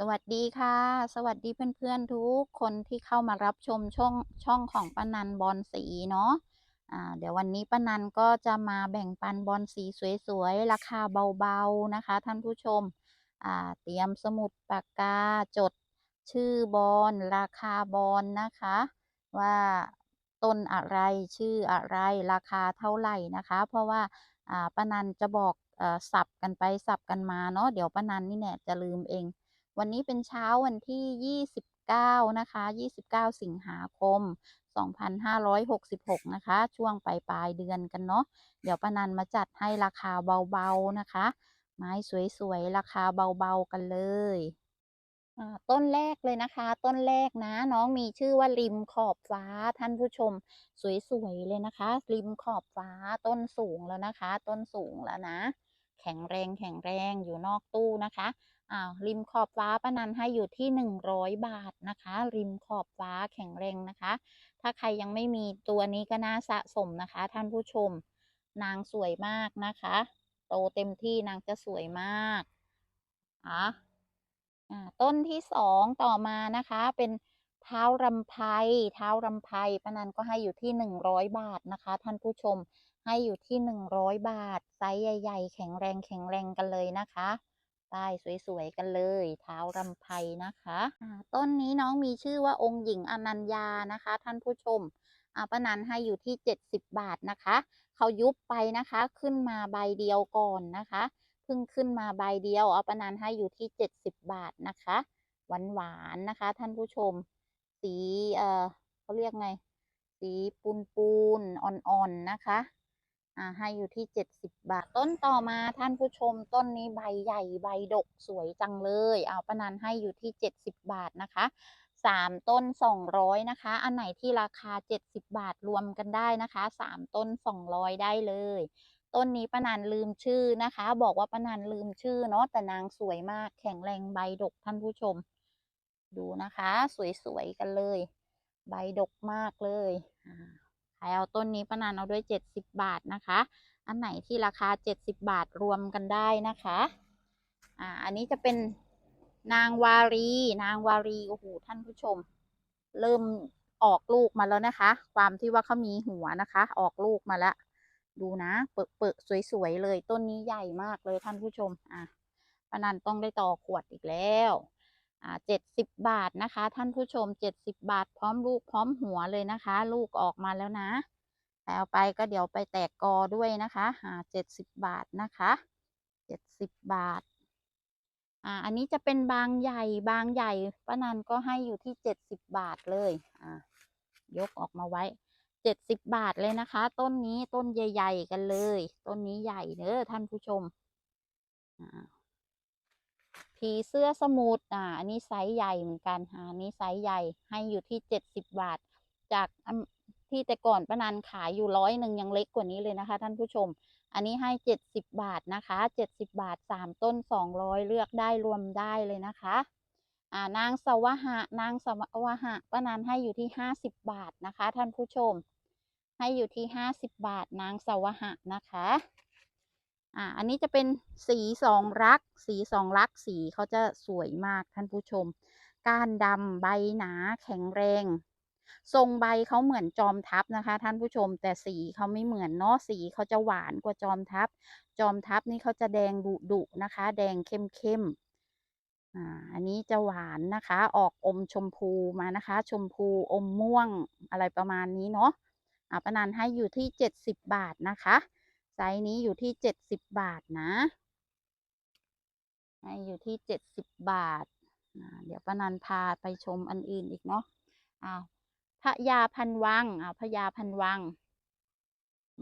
สวัสดีค่ะ สวัสดีเพื่อนๆ ทุกคนที่เข้ามารับชมช่องช่องของป้านันบอนสีเนาะอ่าเดี๋ยววันนี้ป้านันก็จะมาแบ่งปันบอนสีสวยๆ ราคาเบาๆนะคะ ท่านผู้ชมเตรียมสมุดปากกาจดชื่อบอนราคาบอนนะคะ ว่าต้นอะไรชื่ออะไรราคาเท่าไหร่นะคะ เพราะว่าป้านันจะบอกอสับกันไปสับกันมาเนาะเดี๋ยวป้านันนี่เนี่ยจะลืมเอง วันนี้เป็นเช้าวันที่ 29 นะคะ 29 สิงหาคม 2566 นะคะ ช่วงปลายปลายเดือนกันเนาะ เดี๋ยวป้านันมาจัดให้ราคาเบาๆนะคะ ไม้สวยๆ ราคาเบาๆ กันเลยอ่าต้นแรกเลยนะคะ ต้นแรกนะ น้องมีชื่อว่าริมขอบฟ้าท่านผู้ชม สวยๆเลยนะคะ ริมขอบฟ้าต้นสูงแล้วนะคะ ต้นสูงแล้วนะ แข็งแรงแข็งแรงอยู่นอกตู้นะคะอ้าวริมขอบฟ้าป้านันให้อยู่ที่หนึ่งร้อยบาทนะคะ ริมขอบฟ้าแข็งแรงนะคะ ถ้าใครยังไม่มีตัวนี้ก็น่าสะสมนะคะ ท่านผู้ชม นางสวยมากนะคะ โตเต็มที่นางจะสวยมากอะอ่าต้นที่สองต่อมานะคะ เป็นเท้ารำไพเท้ารำไพป้านันก็ให้อยู่ที่หนึ่งร้อยบาทนะคะ ท่านผู้ชม ให้อยู่ที่หนึ่งร้อยบาท ไซส์ใหญ่ ๆ แข็งแรงแข็งแรงกันเลยนะคะป้ายสวยๆกันเลย เท้ารำไพนะคะอ่าต้นนี้น้องมีชื่อว่าองค์หญิงอนัญญานะคะ ท่านผู้ชมอ่าปนันให้อยู่ที่เจ็ดสิบาทนะคะ เขายุบไปนะคะ ขึ้นมาใบเดียวก่อนนะคะเพิ่งขึ้นมาใบเดียวเอาปนันให้อยู่ที่เจ็ดสิบาทนะคะหวานหวานๆนะคะ ท่านผู้ชม สีเอ่อเขาเรียกไง สีปูนปูนๆอ่อนๆนะคะ อ่าให้อยู่ที่เจ็ดสิบบาท ต้นต่อมาท่านผู้ชมต้นนี้ใบใหญ่ใบดกสวยจังเลย เอาป้านันให้อยู่ที่เจ็ดสิบบาทนะคะสามต้นสองร้อยนะคะ อันไหนที่ราคาเจ็ดสิบบาทรวมกันได้นะคะสามต้นสองร้อยได้เลย ต้นนี้ป้านันลืมชื่อนะคะ บอกว่าป้านันลืมชื่อเนาะแต่นางสวยมากแข็งแรงใบดกท่านผู้ชม ดูนะคะ สวยๆกันเลย ใบดกมากเลยอ่า ใครเอาต้นนี้ป้านันเอาด้วยเจ็ดสิบบาทนะคะ อันไหนที่ราคาเจ็ดสิบบาทรวมกันได้นะคะอ่าอันนี้จะเป็นนางวารี นางวารีโอ้โหท่านผู้ชม เริ่มออกลูกมาแล้วนะคะ ความที่ว่าเขามีหัวนะคะ ออกลูกมาแล้ว ดูนะ เปิดเปิดสวยๆเลย ต้นนี้ใหญ่มากเลยท่านผู้ชม อะปนันต้องได้ต่อขวดอีกแล้ว เจ็ดสิบบาทนะคะ ท่านผู้ชมเจ็ดสิบบาท พร้อมลูกพร้อมหัวเลยนะคะ ลูกออกมาแล้วนะแล้วไปก็เดี๋ยวไปแตกกอด้วยนะคะอ่าเจ็ดสิบบาทนะคะเจ็ดสิบบาทอ่าอันนี้จะเป็นบางใหญ่บางใหญ่ป้านันก็ให้อยู่ที่เจ็ดสิบบาทเลยอ่ายกออกมาไว้เจ็ดสิบบาทเลยนะคะ ต้นนี้ต้นใหญ่ ๆ กันเลย ต้นนี้ใหญ่เนอะท่านผู้ชมอ่า ผีเสื้อสมุทอ่าอันนี้ไซส์ใหญ่เหมือนกันอ่านี้ไซส์ใหญ่ให้อยู่ที่เจ็ดสิบบาท จากที่แต่ก่อนป้านันขายอยู่ร้อยหนึ่งยังเล็กกว่านี้เลยนะคะ ท่านผู้ชม อันนี้ให้เจ็ดสิบบาทนะคะเจ็ดสิบบาทสามต้นสองร้อยเลือกได้รวมได้เลยนะคะอ่านางสวหะนางสวหะป้านันให้อยู่ที่ห้าสิบบาทนะคะ ท่านผู้ชม ให้อยู่ที่ห้าสิบบาทนางสวหะนะคะ อ่าอันนี้จะเป็นสีสองรัก สีสองรักสีเขาจะสวยมากท่านผู้ชม ก้านดำใบหนาแข็งแรง ทรงใบเขาเหมือนจอมทัพนะคะ ท่านผู้ชม แต่สีเขาไม่เหมือนเนาะสีเขาจะหวานกว่าจอมทัพ จอมทัพนี่เขาจะแดงดุดุนะคะ แดงเข้มเข้มอ่าอันนี้จะหวานนะคะ ออกอมชมพูมานะคะ ชมพูอมม่วงอะไรประมาณนี้เนาะอ่าป้านันให้อยู่ที่เจ็ดสิบบาทนะคะ ไซส์นี้อยู่ที่เจ็ดสิบบาทนะอยู่ที่เจ็ดสิบบาท เดี๋ยวป้านันพาไปชมอันอื่นอีกเนาะอ้าวพระยาพันวังอ้าวพระยาพันวัง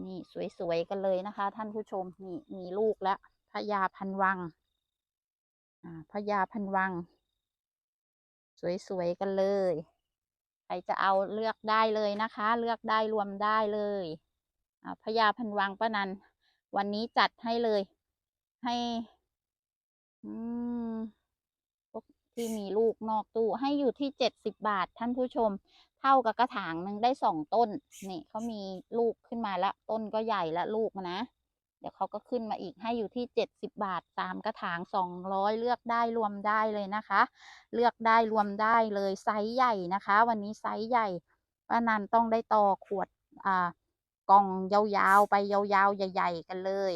นี่สวยๆกันเลยนะคะ ท่านผู้ชมนี่มีลูกแล้วพระยาพันวังอ่าพระยาพันวัง สวยๆกันเลย ใครจะเอาเลือกได้เลยนะคะ เลือกได้รวมได้เลย พญาพันวังป้านัน วันนี้จัดให้เลย ให้พวกที่มีลูกนอกตู้ให้อยู่ที่เจ็ดสิบบาทท่านผู้ชม เท่ากับกระถางหนึ่งได้สองต้น นี่เขามีลูกขึ้นมาแล้ว ต้นก็ใหญ่แล้วลูกนะ เดี๋ยวเขาก็ขึ้นมาอีกให้อยู่ที่เจ็ดสิบบาทสามกระถางสองร้อยเลือกได้รวมได้เลยนะคะ เลือกได้รวมได้เลยไซส์ใหญ่นะคะ วันนี้ไซส์ใหญ่ป้านันต้องได้ต่อขวดอ่า กล่องยาวๆไปยาวๆ ใหญ่ ๆ กันเลย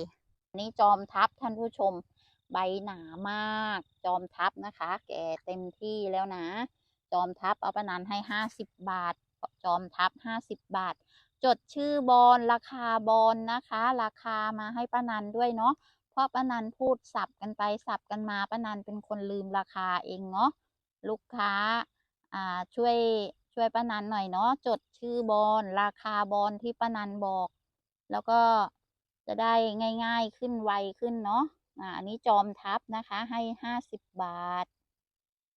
นนี้จอมทัพท่านผู้ชมใบหนามาก จอมทัพนะคะ แก่เต็มที่แล้วนะ จอมทัพเอาป้านันให้ห้าสิบบาท จอมทัพห้าสิบบาท จดชื่อบอลราคาบอลนะคะ ราคามาให้ป้านันด้วยเนาะเพราะป้านันพูดสับกันไปสับกันมาป้านันเป็นคนลืมราคาเองเนาะลูกค้าอ่าช่วย ช่วยป้านันหน่อยเนาะจดชื่อบอลราคาบอลที่ป้านันบอก แล้วก็จะได้ง่าย ๆขึ้นไวขึ้นเนาะอ่าอันนี้จอมทัพนะคะให้ห้าสิบบาท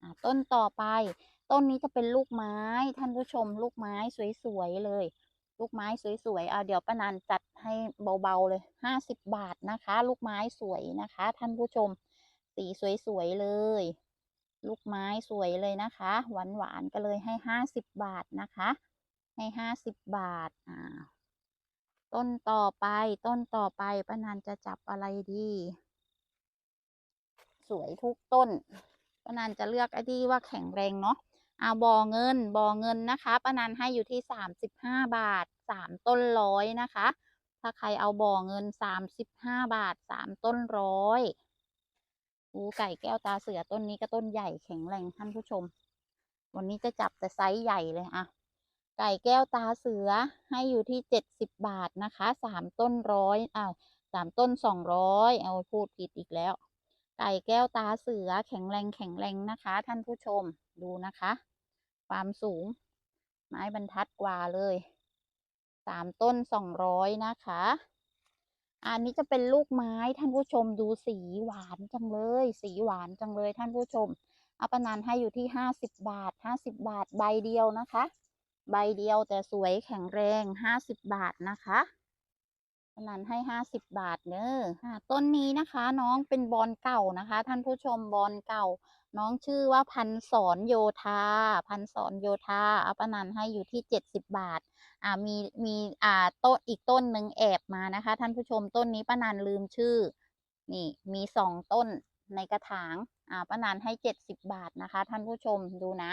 อ่าต้นต่อไป ต้นนี้จะเป็นลูกไม้ท่านผู้ชมลูกไม้สวยๆเลย ลูกไม้สวยๆเอาเดี๋ยวป้านันจัดให้เบาๆเลยห้าสิบบาทนะคะ ลูกไม้สวยนะคะ ท่านผู้ชมสีสวยๆเลย ลูกไม้สวยเลยนะคะ หวานๆก็เลยให้ห้าสิบบาทนะคะ ให้ห้าสิบบาทอ่าต้นต่อไปต้นต่อไปป้านันจะจับอะไรดี สวยทุกต้นป้านันจะเลือกไอ้ที่ว่าแข็งแรงเนาะเอาบอเงินบอเงินนะคะป้านันให้อยู่ที่สามสิบห้าบาทสามต้นร้อยนะคะ ถ้าใครเอาบอเงินสามสิบห้าบาทสามต้นร้อย อูไก่แก้วตาเสือต้นนี้ก็ต้นใหญ่แข็งแรงท่านผู้ชม วันนี้จะจับแต่ไซส์ใหญ่เลยอะไก่แก้วตาเสือให้อยู่ที่เจ็ดสิบบาทนะคะสามต้นร้อยอ้าวสามต้นสองร้อยเอาพูดผิดอีกแล้ว ไก่แก้วตาเสือแข็งแรงแข็งแรงนะคะ ท่านผู้ชมดูนะคะ ความสูง ไม้บรรทัดกว่าเลยสามต้นสองร้อยนะคะ อันนี้จะเป็นลูกไม้ท่านผู้ชมดูสีหวานจังเลย สีหวานจังเลยท่านผู้ชมเอาประนันให้อยู่ที่ห้าสิบบาทห้าสิบบาทใบเดียวนะคะ ใบเดียวแต่สวยแข็งแรงห้าสิบบาทนะคะประ นันให้ห้าสิบบาทเนอะต้นนี้นะคะ น้องเป็นบอลเก่านะคะ ท่านผู้ชมบอลเก่า น้องชื่อว่าพันสอนโยธา พันสอนโยธาเอาปนันให้อยู่ที่เจ็ดสิบบาท อ่ามีมีอ่าต้นอีกต้นหนึ่งแอบมานะคะ ท่านผู้ชมต้นนี้ป้านันลืมชื่อ นี่มีสองต้นในกระถาง อ่าป้านันให้เจ็ดสิบบาทนะคะ ท่านผู้ชมดูนะ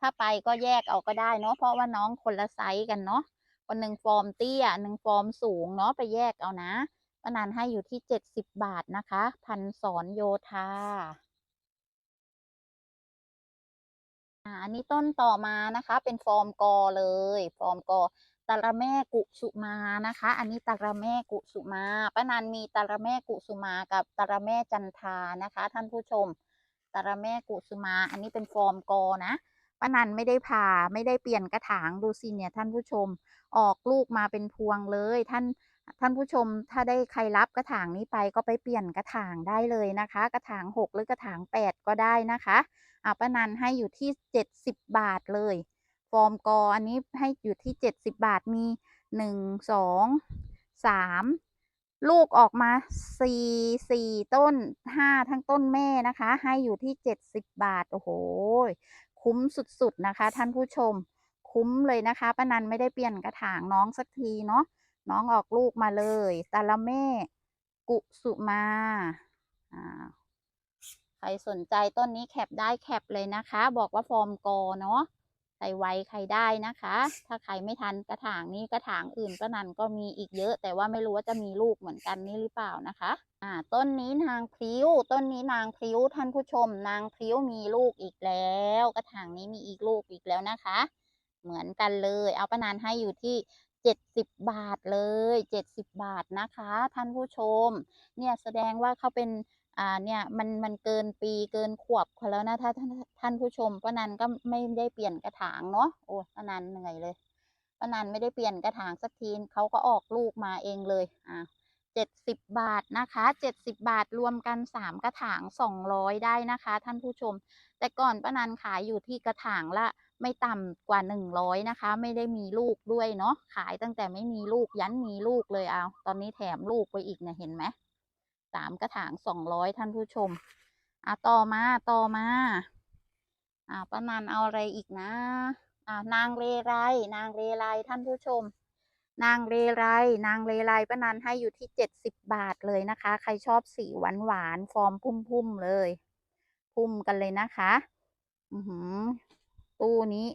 ถ้าไปก็แยกเอาก็ได้เนาะเพราะว่าน้องคนละไซส์กันเนาะ คนหนึ่งฟอร์มเตี้ยหนึ่งฟอร์มสูงเนาะไปแยกเอานะป้านันให้อยู่ที่เจ็ดสิบบาทนะคะ พันสอนโยธาอันนี้ต้นต่อมานะคะ เป็นฟอร์มกอเลย ฟอร์มกอตะระแม่กุสุมานะคะ อันนี้ตะระแม่กุสุมาป้านันมีตะระแม่กุสุมากับตะระแม่จันทานะคะ ท่านผู้ชมตะระแม่กุสุมา อันนี้เป็นฟอร์มกอนะ ป้านันไม่ได้ผ่าไม่ได้เปลี่ยนกระถางดูสิเนี่ยท่านผู้ชมออกลูกมาเป็นพวงเลย ท่านท่านผู้ชมถ้าได้ใครรับกระถางนี้ไปก็ไปเปลี่ยนกระถางได้เลยนะคะ กระถางหกหรือกระถางแปดก็ได้นะคะอาป้านันให้อยู่ที่เจ็ดสิบบาทเลย ฟอร์มกออันนี้ให้อยู่ที่เจ็ดสิบบาทมีหนึ่งสองสามลูกออกมาสี่สี่ต้นห้าทั้งต้นแม่นะคะ ให้อยู่ที่เจ็ดสิบบาท โอ้โห คุ้มสุดๆนะคะ ท่านผู้ชม คุ้มเลยนะคะป้านันไม่ได้เปลี่ยนกระถางน้องสักทีเนาะน้องออกลูกมาเลยตาละแม่กุสุมาอ่าใครสนใจต้นนี้แคปได้แคปเลยนะคะ บอกว่าฟอร์มกอเนาะใครไว้ใครได้นะคะ ถ้าใครไม่ทันกระถางนี้กระถางอื่นก็นันก็มีอีกเยอะ แต่ว่าไม่รู้ว่าจะมีลูกเหมือนกันนี่หรือเปล่านะคะ อ่า ต้นนี้นางพริ้ว ต้นนี้นางพริ้วท่านผู้ชม นางพริ้วมีลูกอีกแล้ว กระถางนี้มีอีกลูกอีกแล้วนะคะ เหมือนกันเลย เอาประนานให้อยู่ที่เจ็ดสิบบาทเลยเจ็ดสิบบาทนะคะ ท่านผู้ชม เนี่ยแสดงว่าเขาเป็นอ่าเนี่ยมันมันเกินปีเกินขวบเขาแล้วนะถ้าท่านท่านผู้ชมป้านันก็ไม่ได้เปลี่ยนกระถางเนาะโอ้ป้านันเหนื่อยเลยป้านันไม่ได้เปลี่ยนกระถางสักทีเขาก็ออกลูกมาเองเลยอ่า เจ็ดสิบบาทนะคะเจ็ดสิบบาทรวมกันสามกระถางสองร้อยได้นะคะ ท่านผู้ชม แต่ก่อนป้านันขายอยู่ที่กระถางละไม่ต่ำกว่าหนึ่งร้อยนะคะ ไม่ได้มีลูกด้วยเนาะขายตั้งแต่ไม่มีลูกยันมีลูกเลยเอา ตอนนี้แถมลูกไปอีกเนี่ยเห็นไหมสามกระถางสองร้อยท่านผู้ชมอะต่อมาต่อมาอ่าป้านันเอาอะไรอีกนะอ่านางเรไรนางเรไรท่านผู้ชม นางเรไร นางเรไรป้านันให้อยู่ที่เจ็ดสิบบาทเลยนะคะ ใครชอบสีหวานหวานฟอร์มพุ่มๆเลย พุ่มกันเลยนะคะ อือหือ ตู้นี้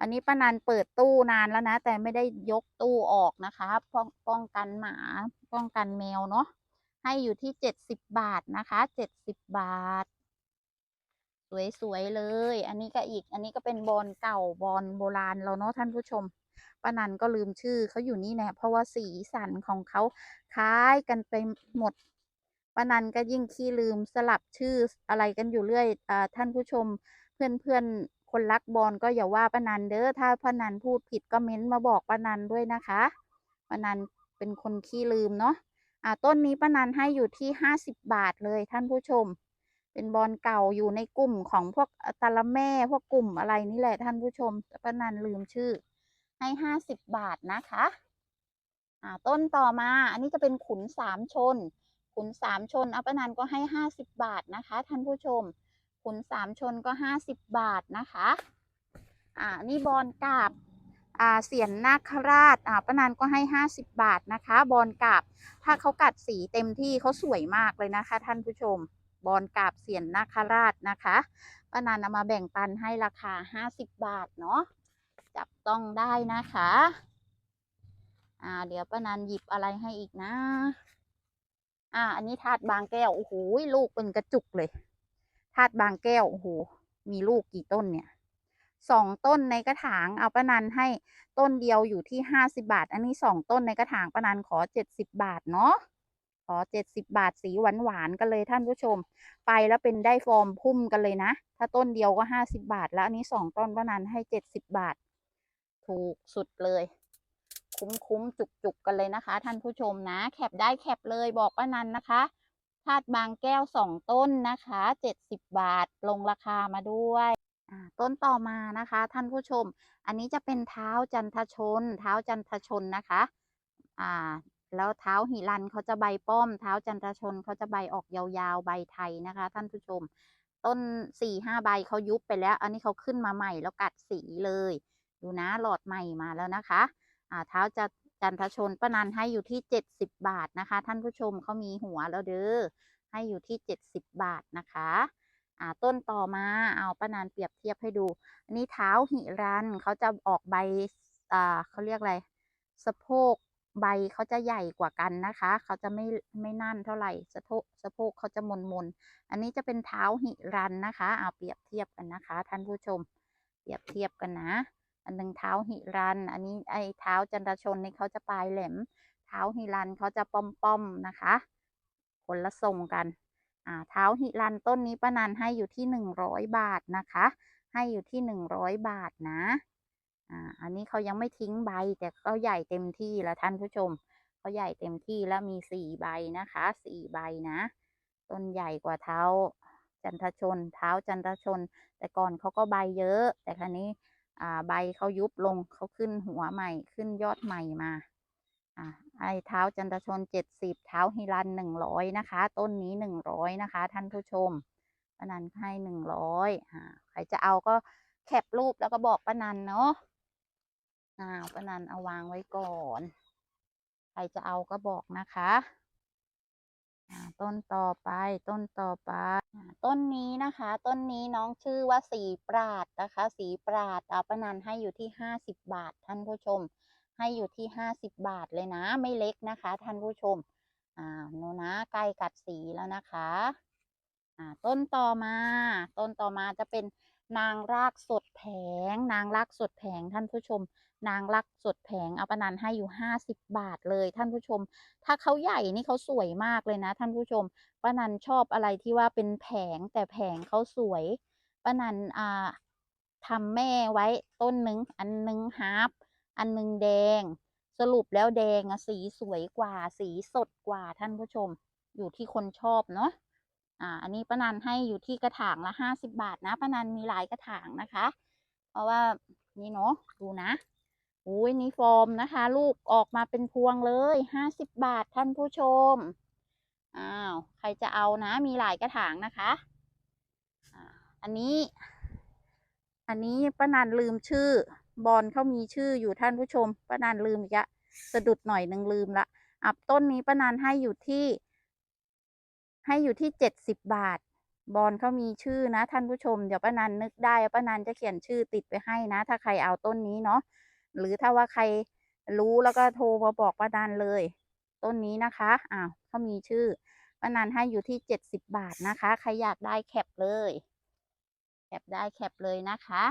อันนี้ป้านันเปิดตู้นานแล้วนะ แต่ไม่ได้ยกตู้ออกนะคะป้องป้องกันหมา ป้องกันแมวเนาะ ให้อยู่ที่เจ็ดสิบบาทนะคะเจ็ดสิบบาท สวยๆเลย อันนี้ก็อีก อันนี้ก็เป็นบอลเก่าบอลโบราณเราเนาะท่านผู้ชม ป้านันก็ลืมชื่อเขาอยู่นี่แน่เพราะว่าสีสันของเขาคล้ายกันไปหมดป้านันก็ยิ่งขี้ลืมสลับชื่ออะไรกันอยู่เรื่อยอท่านผู้ชมเพื่อนๆคนรักบอลก็อย่าว่าป้านันเด้อถ้าป้านันพูดผิดก็เม้นมาบอกป้านันด้วยนะคะป้านันเป็นคนขี้ลืมเนาะอ่าต้นนี้ป้านันให้อยู่ที่ห้าสิบบาทเลยท่านผู้ชม เป็นบอลเก่าอยู่ในกลุ่มของพวกตาละแม่พวกกลุ่มอะไรนี่แหละท่านผู้ชมป้านันลืมชื่อ ให้ห้าสิบบาทนะคะอ่าต้นต่อมาอันนี้จะเป็นขุนสามชน ขุนสามชนอัปนันก็ให้ห้าสิบบาทนะคะ ท่านผู้ชม ขุนสามชนก็ห้าสิบบาทนะคะอ่านี่บอลกาบอ่าเสียนนาคราชอ่าป้านันก็ให้ห้าสิบบาทนะคะ บอลกาบ ถ้าเขากัดสีเต็มที่เขาสวยมากเลยนะคะ ท่านผู้ชม บอลกาบเสียนนาคราชนะคะป้านันเอามาแบ่งปันให้ราคาห้าสิบบาทเนาะ จับต้องได้นะคะ อ่า เดี๋ยวป้านันหยิบอะไรให้อีกนะ อ่า อันนี้ถาดบางแก้ว โอ้โห ลูกเป็นกระจุกเลยถาดบางแก้ว โอ้โห มีลูกกี่ต้นเนี่ย สองต้นในกระถาง เอาป้านันให้ต้นเดียวอยู่ที่ห้าสิบาท อันนี้สองต้นในกระถางป้านันขอเจ็ดสิบบาทเนาะขอเจ็ดสิบบาทสีหวานหวานๆกันเลยท่านผู้ชม ไปแล้วเป็นได้ฟอร์มพุ่มกันเลยนะ ถ้าต้นเดียวก็ห้าสิบาท แล้วอันนี้สองต้นป้านันให้เจ็ดสิบบาท ถูกสุดเลย คุ้มคุ้มจุกจุกๆกันเลยนะคะ ท่านผู้ชมนะ แคปได้แคปเลยบอกป้านันนะคะธาตุบางแก้วสองต้นนะคะเจ็ดสิบบาทลงราคามาด้วยต้นต่อมานะคะ ท่านผู้ชม อันนี้จะเป็นเท้าจันทชน เท้าจันทชนนะคะอ่าแล้วเท้าหิรันเขาจะใบป้อม เท้าจันทชนเขาจะใบออกยาวๆใบไทยนะคะ ท่านผู้ชม ต้นสี่ห้าใบเขายุบไปแล้ว อันนี้เขาขึ้นมาใหม่แล้วกัดสีเลย ดูนะหลอดใหม่มาแล้วนะคะอ่าเท้าจะจันทชนป้านันให้อยู่ที่เจ็ดสิบบาทนะคะ ท่านผู้ชมเขามีหัวแล้วเด้อให้อยู่ที่เจ็ดสิบบาทนะคะอ่าต้นต่อมาเอาป้านันเปรียบเทียบให้ดู อันนี้เท้าหิรันเขาจะออกใบอ่าเขาเรียกอะไรสะโพกใบเขาจะใหญ่กว่ากันนะคะ เขาจะไม่ไม่นั่นเท่าไหร่สะโพกสะโพกเขาจะมนมนอันนี้จะเป็นเท้าหิรันนะคะ เอาเปรียบเทียบกันนะคะ ท่านผู้ชม เปรียบเทียบกันนะ อันหนึ่งเท้าหิรัน อันนี้ไอ้เท้าจันทชนนี่เขาจะปลายแหลม เท้าหิรันเขาจะป้อมป้อมๆนะคะคนละทรงกันอ่าเท้าหิรันต้นนี้ป้านันให้อยู่ที่หนึ่งร้อยบาทนะคะ ให้อยู่ที่หนึ่งร้อยบาทนะอ่าอันนี้เขายังไม่ทิ้งใบแต่เขาใหญ่เต็มที่แล้วท่านผู้ชมเขาใหญ่เต็มที่แล้วมีสี่ใบนะคะสี่ใบนะ ต้นใหญ่กว่าเท้าจันทชน เท้าจันทชน แต่ก่อนเขาก็ใบเยอะ แต่คราวนี้ อ่าใบเขายุบลงเขาขึ้นหัวใหม่ขึ้นยอดใหม่มาอ่าไอ้เท้าจันทชนเจ็ดสิบเท้าฮิรันหนึ่งร้อยนะคะ ต้นนี้หนึ่งร้อยนะคะ ท่านผู้ชมป้านันให้หนึ่งร้อยอ่าใครจะเอาก็แคปรูปแล้วก็บอกป้านันเนาะอ่าป้านันเอาวางไว้ก่อน ใครจะเอาก็บอกนะคะ ต้นต่อไปต้นต่อไป ต้นนี้นะคะ ต้นนี้น้องชื่อว่าสีปราดนะคะ สีปราดเอาป้านันให้อยู่ที่ห้าสิบบาท ท่านผู้ชม ให้อยู่ที่ห้าสิบบาทเลยนะ ไม่เล็กนะคะ ท่านผู้ชมอ่าโนนะใกล้กัดสีแล้วนะคะอ่าต้นต่อมา ต้นต่อมาจะเป็นนางรากสดแผง นางรากสดแผงท่านผู้ชม นางรักสดแผงเอาปานันให้อยู่ห้าสิบบาทเลยท่านผู้ชม ถ้าเขาใหญ่นี่เขาสวยมากเลยนะ ท่านผู้ชมป้านันชอบอะไรที่ว่าเป็นแผงแต่แผงเขาสวยป้านันอ่าทำแม่ไว้ต้นหนึ่งอันหนึ่งฮาร์ปอันหนึ่งแดง สรุปแล้วแดงอะสีสวยกว่าสีสดกว่าท่านผู้ชม อยู่ที่คนชอบเนาะอ่าอันนี้ป้านันให้อยู่ที่กระถางละห้าสิบบาทนะป้านันมีหลายกระถางนะคะ เพราะว่านี่เนาะดูนะ อุ้ยนี่ฟอร์มนะคะ ลูกออกมาเป็นพวงเลยห้าสิบบาทท่านผู้ชม อ้าว ใครจะเอานะ มีหลายกระถางนะคะอ่าอันนี้ อันนี้ป้านันลืมชื่อ บอลเขามีชื่ออยู่ท่านผู้ชมป้านันลืมอีกะสะดุดหน่อยหนึ่งลืมละ อับต้นนี้ป้านันให้อยู่ที่ ให้อยู่ที่เจ็ดสิบบาท บอลเขามีชื่อนะ ท่านผู้ชม เดี๋ยวป้านันนึกได้ป้านันจะเขียนชื่อติดไปให้นะ ถ้าใครเอาต้นนี้เนาะ หรือถ้าว่าใครรู้แล้วก็โทรมาบอกป้านันเลย ต้นนี้นะคะอ้าวเขามีชื่อป้านันให้อยู่ที่เจ็ดสิบบาทนะคะ ใครอยากได้แคปเลย แคปได้แคปเลยนะคะ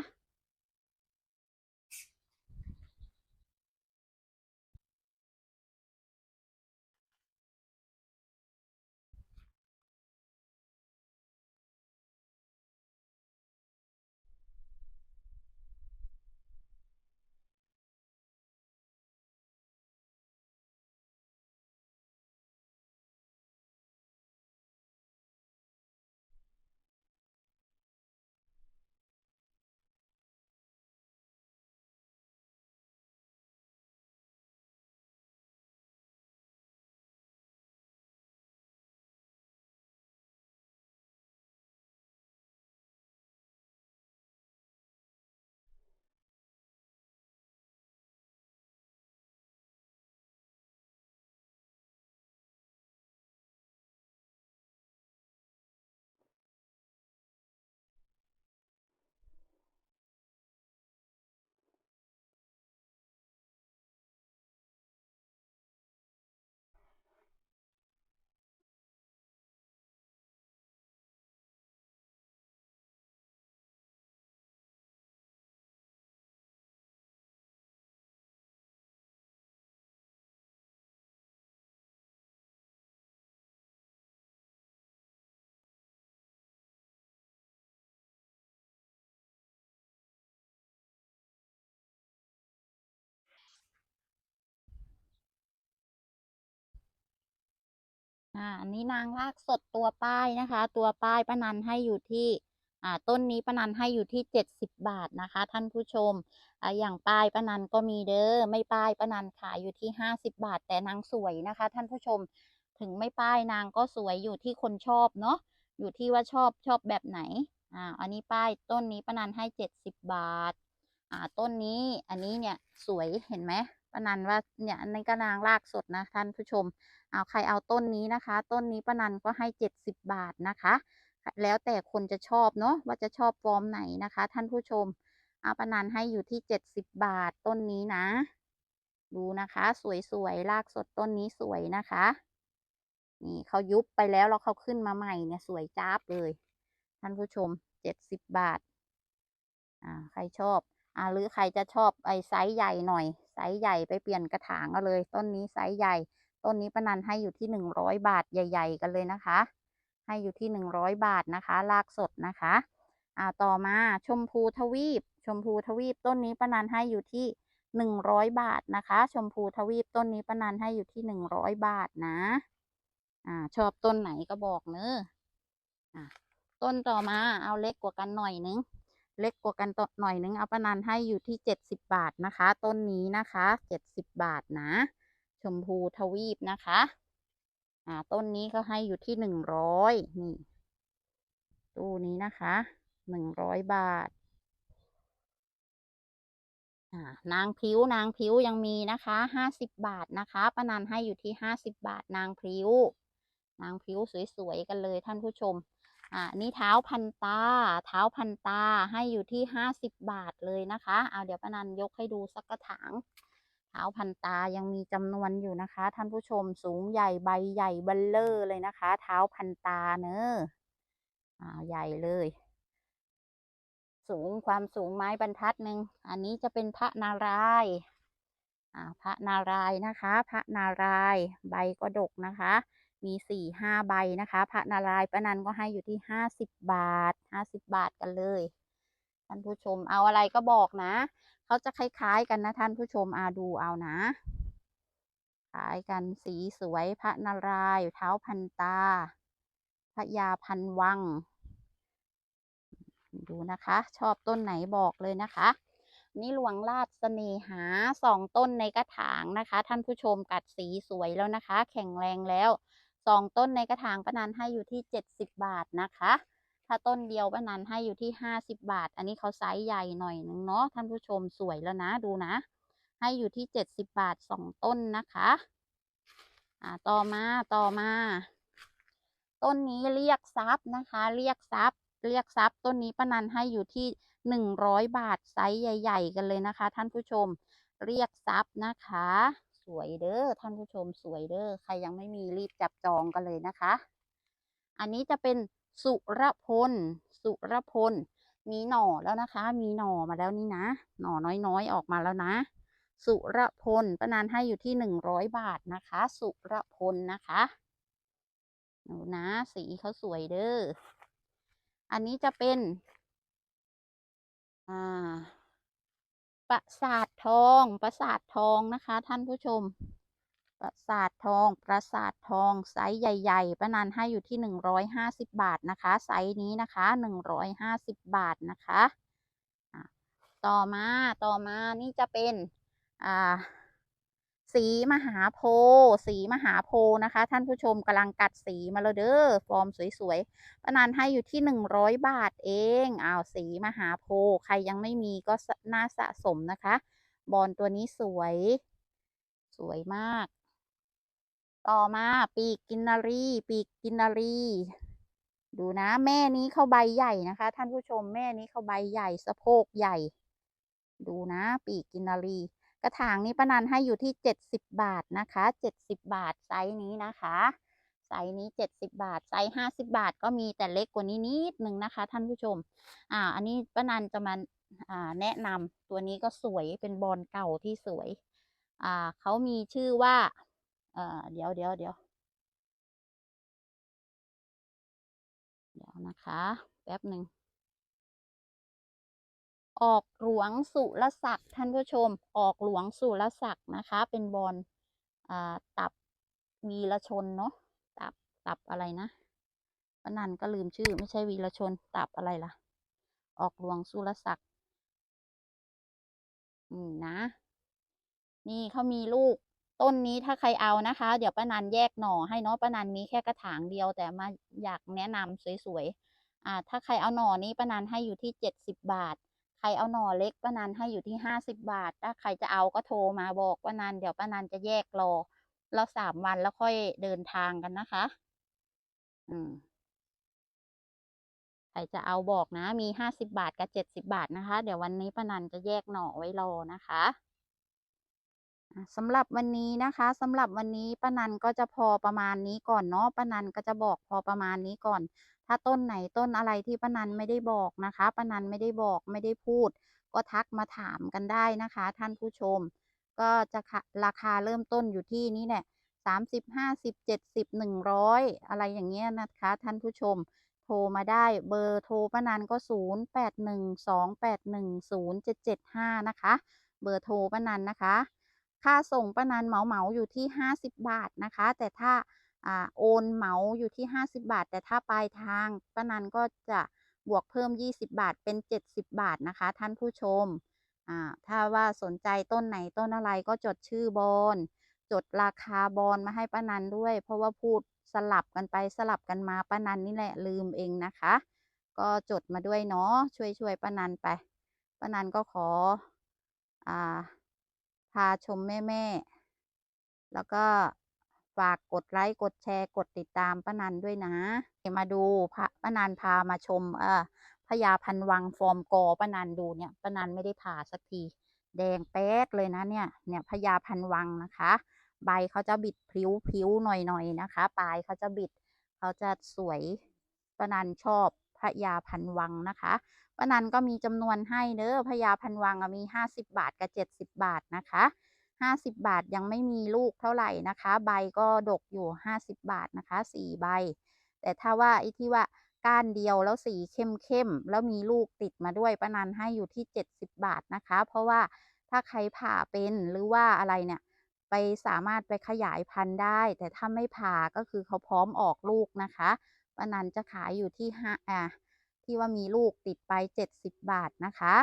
อ่าอันนี้นางรากสดตัวป้ายนะคะ ตัวป้ายป้านันให้อยู่ที่อ่าต้นนี้ป้านันให้อยู่ที่เจ็ดสิบบาทนะคะ ท่านผู้ชมอ่าอย่างป้ายป้านันก็มีเด้อไม่ป้ายป้านันขายอยู่ที่ห้าสิบบาท แต่นางสวยนะคะ ท่านผู้ชมถึงไม่ป้ายนางก็สวยอยู่ที่คนชอบเนาะอยู่ที่ว่าชอบชอบแบบไหนอ่าอันนี้ป้ายต้นนี้ป้านันให้เจ็ดสิบบาทอ่าต้นนี้อันนี้เนี่ยสวยเห็นไหมป้านันว่าเนี่ยอันนี้ก็นางรากสดนะท่านผู้ชม เอาใครเอาต้นนี้นะคะ ต้นนี้ป้านันก็ให้เจ็ดสิบบาทนะคะ แล้วแต่คนจะชอบเนาะว่าจะชอบฟอร์มไหนนะคะ ท่านผู้ชม เอาป้านันให้อยู่ที่เจ็ดสิบบาทต้นนี้นะ ดูนะคะ สวยๆรากสดต้นนี้สวยนะคะ นี่เขายุบไปแล้วแล้วเขาขึ้นมาใหม่เนี่ยสวยจ้าบเลย ท่านผู้ชมเจ็ดสิบบาทอ่าใครชอบอ่าหรือใครจะชอบไอ้ไซส์ใหญ่หน่อยไซส์ใหญ่ไปเปลี่ยนกระถางเอาเลย ต้นนี้ไซส์ใหญ่ ต้นนี้ปนันให้อยู่ที่หนึ่งร้อยบาทใหญ่ ๆ กันเลยนะคะ ให้อยู่ที่หนึ่งร้อยบาทนะคะรากสดนะคะอ่าต่อมาชมพูทวีป ชมพูทวีปต้นนี้ปนันให้อยู่ที่หนึ่งร้อยบาทนะคะ ชมพูทวีปต้นนี้ปนันให้อยู่ที่หนึ่งร้อยบาทนะอ่าชอบต้นไหนก็บอกเนอะอ่าต้นต่อมาเอาเล็กกว่ากันหน่อยนึง เล็กกว่ากันต่อหน่อยนึงเอาปนันให้อยู่ที่เจ็ดสิบบาทนะคะ ต้นนี้นะคะเจ็ดสิบบาทนะ ชมพูทวีปนะคะ อ่า ต้นนี้ก็ให้อยู่ที่หนึ่งร้อยนี่ ตู้นี้นะคะหนึ่งร้อยบาท อ่า นางพิ้วนางพิ้วยังมีนะคะห้าสิบบาทนะคะป้านันให้อยู่ที่ห้าสิบบาทนางพิ้วนางพิ้วสวยๆกันเลยท่านผู้ชมอ่านี่เท้าพันตา เท้าพันตาให้อยู่ที่ห้าสิบบาทเลยนะคะ เอาเดี๋ยวป้านันยกให้ดูสักกระถาง ท้าพันตายังมีจำนวนอยู่นะคะ ท่านผู้ชมสูงใหญ่ใบใหญ่บัลเลอร์เลยนะคะ เท้าพันตาเนอะอ่าใหญ่เลย สูงความสูงไม้บรรทัดหนึ่งอันนี้จะเป็นพระนารายณ์อ่าพระนารายณ์นะคะ พระนารายณ์ใบก็ดกนะคะ มีสี่ห้าใบนะคะ พระนารายณ์ป้านันก็ให้อยู่ที่ห้าสิบบาทห้าสิบบาทกันเลยท่านผู้ชมเอาอะไรก็บอกนะ เขาจะคล้ายๆกันนะท่านผู้ชมอาดูเอานะคล้ายกันสีสวยพระนารายณ์เท้าพันตา พระยาพันวัง ดูนะคะ ชอบต้นไหนบอกเลยนะคะ นี่หลวงราชเสน่หาสองต้นในกระถางนะคะ ท่านผู้ชมกัดสีสวยแล้วนะคะ แข็งแรงแล้วสองต้นในกระถางป้านันให้อยู่ที่เจ็ดสิบบาทนะคะ ถ้าต้นเดียวป้านันให้อยู่ที่ห้าสิบบาท อันนี้เขาไซส์ใหญ่หน่อยนึงเนาะท่านผู้ชมสวยแล้วนะดูนะ ให้อยู่ที่เจ็ดสิบบาทสองต้นนะคะ อ่าต่อมาต่อมา ต้นนี้เรียกทรัพย์นะคะ เรียกทรัพย์เรียกทรัพย์ต้นนี้ป้านันให้อยู่ที่หนึ่งร้อยบาทไซส์ใหญ่ ๆ กันเลยนะคะ ท่านผู้ชมเรียกทรัพย์นะคะ สวยเด้อท่านผู้ชมสวยเด้อใครยังไม่มีรีบจับจองกันเลยนะคะ อันนี้จะเป็น สุรพล สุรพล มีหน่อแล้วนะคะ มีหน่อมาแล้วนี่นะ หน่อน้อยๆ ออกมาแล้วนะ สุรพลป้านานให้อยู่ที่หนึ่งร้อยบาทนะคะ สุรพลนะคะดูนะ สีเขาสวยเด้อ อันนี้จะเป็น อ่า ประสาททอง ประสาททองนะคะ ท่านผู้ชม ประสาททองประสาททองไซส์ใหญ่ๆป้านันให้อยู่ที่หนึ่งร้อยห้าสิบบาทนะคะไซส์นี้นะคะหนึ่งร้อยห้าสิบบาทนะคะะต่อมาต่อมานี่จะเป็นอ่าสีมหาโพธิ์สีมหาโพธิ์นะคะ ท่านผู้ชมกำลังกัดสีมาแล้วเด้อฟอร์มสวยๆป้านันให้อยู่ที่หนึ่งร้อยบาทเองอ้าวสีมหาโพธิ์ใครยังไม่มีก็น่าสะสมนะคะ บอลตัวนี้สวย สวยมาก ต่อมาปีกกินนารี ปีกกินนารี ดูนะ แม่นี้เข้าใบใหญ่นะคะ ท่านผู้ชมแม่นี้เข้าใบใหญ่สะโพกใหญ่ ดูนะ ปีกกินนารี กระถางนี้ป้านันให้อยู่ที่เจ็ดสิบบาทนะคะเจ็ดสิบบาทไซส์นี้นะคะไซส์นี้เจ็ดสิบบาท ไซส์ห้าสิบบาทก็มีแต่เล็กกว่านี้นิดนึงนะคะ ท่านผู้ชม อ่า อันนี้ป้านันจะมาอ่าแนะนำตัวนี้ก็สวยเป็นบอลเก่าที่สวย อ่าเขามีชื่อว่า อ่อเดี๋ยวเดี๋ยวเดี๋ยวเดี๋ยวนะคะ แป๊บหนึ่ง ออกหลวงสุรศักดิ์ท่านผู้ชม ออกหลวงสุรศักดิ์นะคะ เป็นบอลอ่าตับวีรชนเนาะตับตับอะไรนะปนันก็ลืมชื่อ ไม่ใช่วีรชนตับอะไรล่ะ ออกหลวงสุรศักดิ์อืมนะ นี่เขามีลูก ต้นนี้ถ้าใครเอานะคะ เดี๋ยวป้านันแยกหน่อให้เนาะป้านันมีแค่กระถางเดียว แต่มาอยากแนะนำสวยๆอ่า ถ้าใครเอาหน่อนี้ป้านันให้อยู่ที่เจ็ดสิบบาท ใครเอาหน่อเล็กป้านันให้อยู่ที่ห้าสิบบาท ถ้าใครจะเอาก็โทรมาบอกป้านันเดี๋ยวป้านันจะแยกรอเราสามวันแล้วค่อยเดินทางกันนะคะ อืมใครจะเอาบอกนะ มีห้าสิบบาทกับเจ็ดสิบบาทนะคะ เดี๋ยววันนี้ป้านันจะแยกหน่อไว้รอนะคะ สำหรับวันนี้นะคะสำหรับวันนี้ป้านันก็จะพอประมาณนี้ก่อนเนาะป้านันก็จะบอกพอประมาณนี้ก่อน ถ้าต้นไหนต้นอะไรที่ป้านันไม่ได้บอกนะคะป้านันไม่ได้บอกไม่ได้พูด ก็ทักมาถามกันได้นะคะ ท่านผู้ชม ก็จะค่ะราคาเริ่มต้นอยู่ที่นี่แหละสามสิบห้าสิบเจ็ดสิบหนึ่งร้อยอะไรอย่างเงี้ยนะคะ ท่านผู้ชม โทรมาได้เบอร์โทรป้านันก็ศูนย์แปดหนึ่งสองแปดหนึ่งศูนย์เจ็ดเจ็ดห้านะคะ เบอร์โทรป้านันนะคะ ค่าส่งป้านันเหมาเหมาอยู่ที่ห้าสิบบาทนะคะ แต่ถ้าอโอนเหมาอยู่ที่ห้าสิบาท แต่ถ้าปลายทางป้านันก็จะบวกเพิ่มยี่สิบาทเป็นเจ็ดสิบบาทนะคะ ท่านผู้ชม ถ้าว่าสนใจต้นไหนต้นอะไรก็จดชื่อบอลจดราคาบอลมาให้ป้านันด้วย เพราะว่าพูดสลับกันไปสลับกันมาป้านันนี่แหละลืมเองนะคะ ก็จดมาด้วยเนาะช่วยช่วยป้านันไปป้านันก็ขออ่า พาชมแม่แม่ๆแล้วก็ฝากกดไลค์กดแชร์กดติดตามป้านันด้วยนะ มาดูพระป้านันพามาชม เอ่อพญาพันวังฟอร์มกอป้านันดูเนี่ยป้านันไม่ได้ผ่าสักที แดงแป๊ดเลยนะเนี่ยเนี่ยพญาพันวังนะคะ ใบเขาจะบิดพลิ้วพลิ้วหน่อยหน่อยนะคะ ปลายเขาจะบิดเขาจะสวยป้านันชอบพญาพันวังนะคะ ป้านันก็มีจำนวนให้เด้อพญาพันวังมีห้าสิบบาทกับเจ็ดสิบบาทนะคะห้าสิบบาทยังไม่มีลูกเท่าไหร่นะคะ ใบก็ดกอยู่ห้าสิบบาทนะคะสี่ใบ แต่ถ้าว่าไอ้ที่ว่าก้านเดียวแล้วสีเข้มเข้มแล้วมีลูกติดมาด้วยป้านันให้อยู่ที่เจ็ดสิบบาทนะคะ เพราะว่าถ้าใครผ่าเป็นหรือว่าอะไรเนี่ยไปสามารถไปขยายพันธุ์ได้ แต่ถ้าไม่ผ่าก็คือเขาพร้อมออกลูกนะคะป้านันจะขายอยู่ที่ห้าอ่า ที่ว่ามีลูกติดไปเจ็ดสิบบาทนะคะ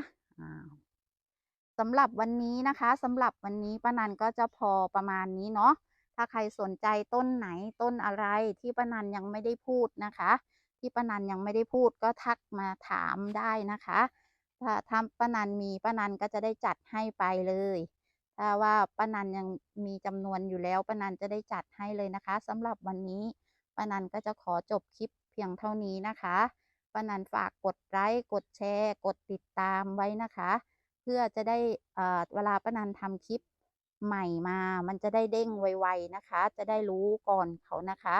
สำหรับวันนี้นะคะสำหรับวันนี้ป้านันก็จะพอประมาณนี้เนาะถ้าใครสนใจต้นไหนต้นอะไรที่ป้านันยังไม่ได้พูดนะคะ ที่ป้านันยังไม่ได้พูดก็ทักมาถามได้นะคะถ้าถ้าป้านันมีป้านันก็จะได้จัดให้ไปเลย ถ้าถ้าว่าป้านันยังมีจำนวนอยู่แล้วป้านันจะได้จัดให้เลยนะคะสำหรับวันนี้ป้านันก็จะขอจบคลิปเพียงเท่านี้นะคะ ป้านันฝากกดไลค์กดแชร์ กดติดตามไว้นะคะ เพื่อจะได้เวลาป้านันทำคลิปใหม่มา มันจะได้เด้งไวๆนะคะ จะได้รู้ก่อนเขานะคะ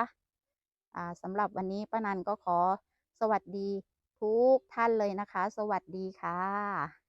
สำหรับวันนี้ป้านันก็ขอสวัสดีทุกท่านเลยนะคะ สวัสดีค่ะ